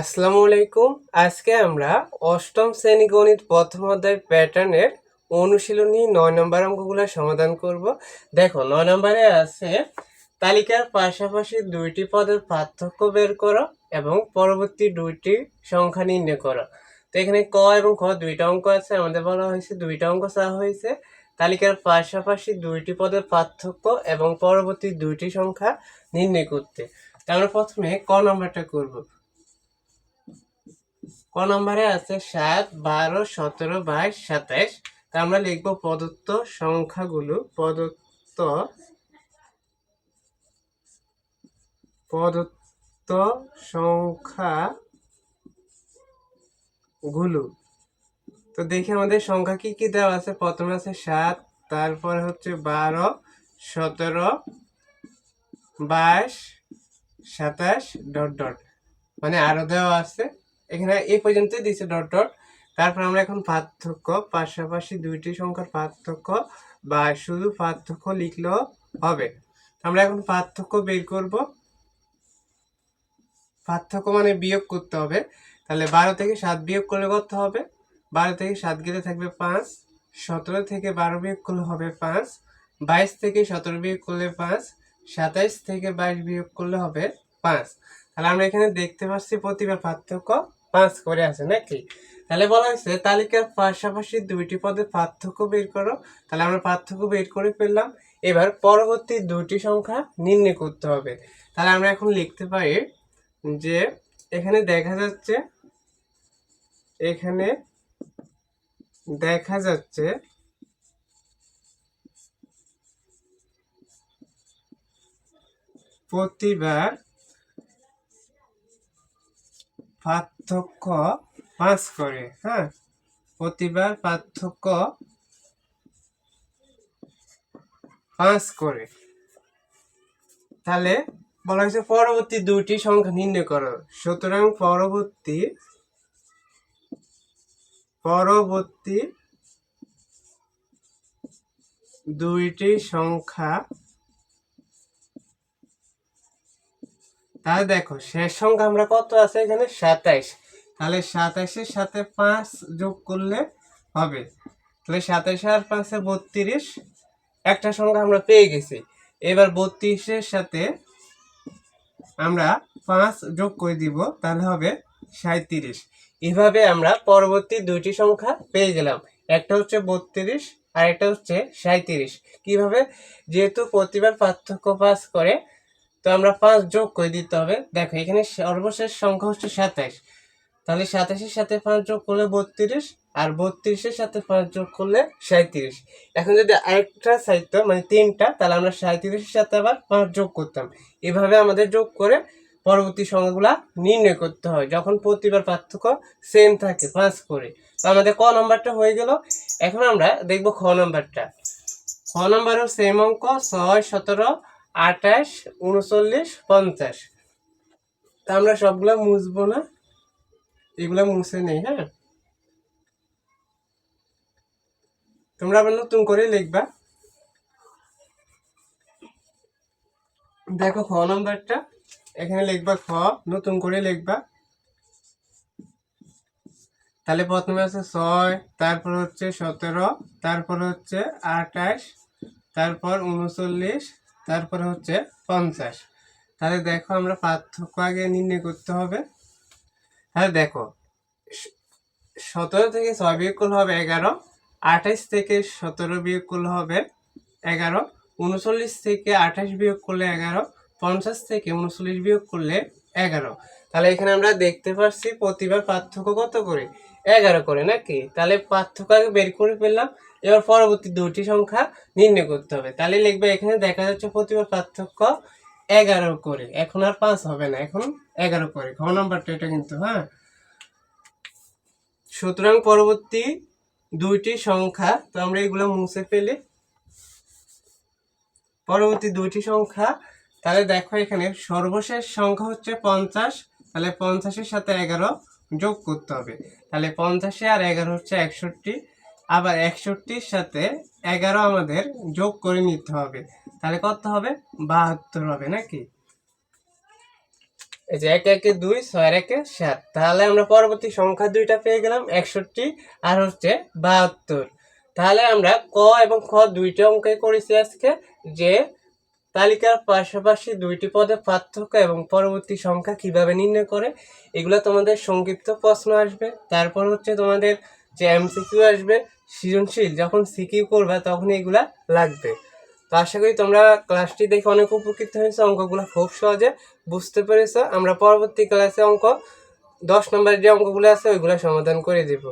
আসসালামু আলাইকুম। আজকে আমরা অষ্টম শ্রেণি গণিত প্রথম অধ্যায় প্যাটার্নের অনুশীলনী নয় নম্বর অঙ্কগুলো সমাধান করব। দেখো, নয় নম্বরে আছে, তালিকার পাশাপাশি দুইটি পদের পার্থক্য বের করো এবং পরবর্তী দুইটি সংখ্যা নির্ণয় করো। তো এখানে ক এবং খ দুইটা অঙ্ক আছে, আমাদের বলা হয়েছে দুইটা অঙ্ক চাওয়া হয়েছে। তালিকার পাশাপাশি দুইটি পদের পার্থক্য এবং পরবর্তী দুইটি সংখ্যা নির্ণয় করতে। আমরা প্রথমে ক নম্বরটা করব। ক নম্বরে আছে সাত, বারো, সতেরো বাইশ সাতাইশ। তা আমরা লিখব প্রদত্ত সংখ্যাগুলো, প্রদত্ত প্রদত্ত সংখ্যা গুলো তো দেখি আমাদের সংখ্যা কি কি দেওয়া আছে। প্রথমে আছে সাত, তারপরে হচ্ছে বারো, সতেরো বাইশ, সাতাশ, ডট ডট। মানে আরও দেওয়া আছে। এখানে এই পর্যন্তই দিছে ডট ডট তারপর আমরা এখন পার্থক্য, পাশাপাশি দুইটি সংখ্যার পার্থক্য বা শুধু পার্থক্য লিখলেও হবে। আমরা এখন পার্থক্য বের করব। পার্থক্য মানে বিয়োগ করতে হবে। তাহলে বারো থেকে সাত বিয়োগ করলে কত হবে? বারো থেকে সাত গেলে থাকবে পাঁচ। সতেরো থেকে বারো বিয়োগ করলে হবে পাঁচ। বাইশ থেকে সতেরো বিয়োগ করলে পাঁচ। সাতাইশ থেকে বাইশ বিয়োগ করলে হবে পাঁচ। তাহলে আমরা এখানে দেখতে পাচ্ছি প্রতিবার পার্থক্য পাঁচ করে আছে, নাকি? তাহলে বলা হয়েছে, তালিকার পাশাপাশি দুইটি পদের পার্থক্য বের করো। তাহলে আমরা পার্থক্য বের করে ফেললাম। এবার পরবর্তী দুটি সংখ্যা নির্ণয় করতে হবে। তাহলে আমরা এখন লিখতে পারি যে, এখানে দেখা যাচ্ছে, এখানে দেখা যাচ্ছে প্রতিবার পার্থক্য পাঁচ করে হ্যাঁ? প্রতিবার পার্থক্য পাঁচ করে। তাহলে বলা হয়েছে পরবর্তী দুইটি সংখ্যা নির্ণয় করো। সুতরাং পরবর্তী পরবর্তী দুইটি সংখ্যা তাহলে দেখো, শেষ সংখ্যা আমরা কত আছে এখানে? সাতাইশ। তাহলে সাতাইশের সাথে পাঁচ যোগ করলে হবে। তাহলে সাতাইশ আর পাঁচে বত্রিশ, একটা সংখ্যা আমরা পেয়ে গেছি। এবার বত্রিশের সাথে আমরা পাঁচ যোগ করে দিব, তাহলে হবে সাঁত্রিশ এভাবে আমরা পরবর্তী দুইটি সংখ্যা পেয়ে গেলাম। একটা হচ্ছে বত্রিশ আর একটা হচ্ছে সাঁত্রিশ কীভাবে? যেহেতু প্রতিবার পার্থক্য পাস করে তো আমরা পাঁচ যোগ করে দিতে হবে। দেখো, এখানে সর্বশেষ সংখ্যা হচ্ছে সাতাইশ। তাহলে সাতাশের সাথে পাঁচ যোগ করলে বত্রিশ, আর বত্রিশের সাথে পাঁচ যোগ করলে সাঁত্রিশ এখন যদি আরেকটা সাহিত্য মানে তিনটা, তাহলে আমরা সাঁত্রিশের সাথে আবার পাঁচ যোগ করতাম। এভাবে আমাদের যোগ করে পরবর্তী সংখ্যাগুলা নির্ণয় করতে হয়। যখন প্রতিবার পার্থক্য সেম থাকে পাঁচ করে। তো আমাদের ক নম্বরটা হয়ে গেল। এখন আমরা দেখব খ নম্বরটা। খ নম্বরও সেম অঙ্ক, ছয়, সতেরো আঠাশ, উনচল্লিশ, পঞ্চাশ। তা আমরা সবগুলা মুছবো না? এগুলা মুছে নেই হ্যাঁ? তোমরা আবার নতুন করে লিখবা। দেখো খ নম্বরটা, এখানে লিখবা খ, নতুন করে লিখবা। তাহলে প্রথমে আছে ছয়, তারপর হচ্ছে সতেরো, তারপর হচ্ছে আঠাশ, তারপর উনচল্লিশ তারপরে হচ্ছে পঞ্চাশ। তাহলে দেখো আমরা পার্থক্য আগে নির্ণয় করতে হবে। তাহলে দেখো সতেরো থেকে ছয় বিয়োগ হবে এগারো, আঠাশ থেকে সতেরো বিয়োগ হবে এগারো, উনচল্লিশ থেকে আঠাশ বিয়োগ করলে এগারো, পঞ্চাশ থেকে উনচল্লিশ বিয়োগ করলে এগারো। তাহলে এখানে আমরা দেখতে পাচ্ছি প্রতিবার পার্থক্য কত করে? এগারো করে নাকি? তাহলে পার্থক্য আগে বের করে ফেললাম। এবার পরবর্তী দুটি সংখ্যা নির্ণয় করতে হবে। তাহলে লিখবে এখানে দেখা যাচ্ছে প্রতিবার পার্থক্য এগারো করে। এখন আর পাঁচ হবে না, এখন এগারো করে। ঘ নাম্বারটা এটা কিন্তু হ্যাঁ? সুতরাং পরবর্তী দুইটি সংখ্যা, তো আমরা এগুলো মুছে ফেলি। পরবর্তী দুইটি সংখ্যা, তাহলে দেখো এখানে সর্বশেষ সংখ্যা হচ্ছে পঞ্চাশ, তাহলে পঞ্চাশের সাথে এগারো যোগ করতে হবে। তাহলে পঞ্চাশে আর এগারো হচ্ছে একষট্টি। আবার একষট্টির সাথে এগারো আমাদের যোগ করে নিতে হবে। তাহলে কত হবে? বাহাত্তর হবে নাকি? এই যে এক, একে দুই, ছয় একে সাত। তাহলে আমরা পরবর্তী সংখ্যা দুইটা পেয়ে গেলাম, একষট্টি আর হচ্ছে বাহাত্তর। তাহলে আমরা ক এবং খ দুইটা অঙ্কে করেছি আজকে, যে তালিকার পাশাপাশি দুইটি পদে পার্থক্য এবং পরবর্তী সংখ্যা কীভাবে নির্ণয় করে, এগুলো তোমাদের সংক্ষিপ্ত প্রশ্ন আসবে। তারপর হচ্ছে তোমাদের যে এমসিকিউ আসবে, সৃজনশীল, যখন সিকিউ করবে তখন এগুলা লাগবে। তো আশা করি তোমরা ক্লাসটি দেখে অনেক উপকৃত হয়েছো, অঙ্কগুলো খুব সহজে বুঝতে পেরেছ। আমরা পরবর্তী ক্লাসে অঙ্ক, দশ নম্বরের যে অঙ্কগুলো আছে, ওইগুলো সমাধান করে দিব।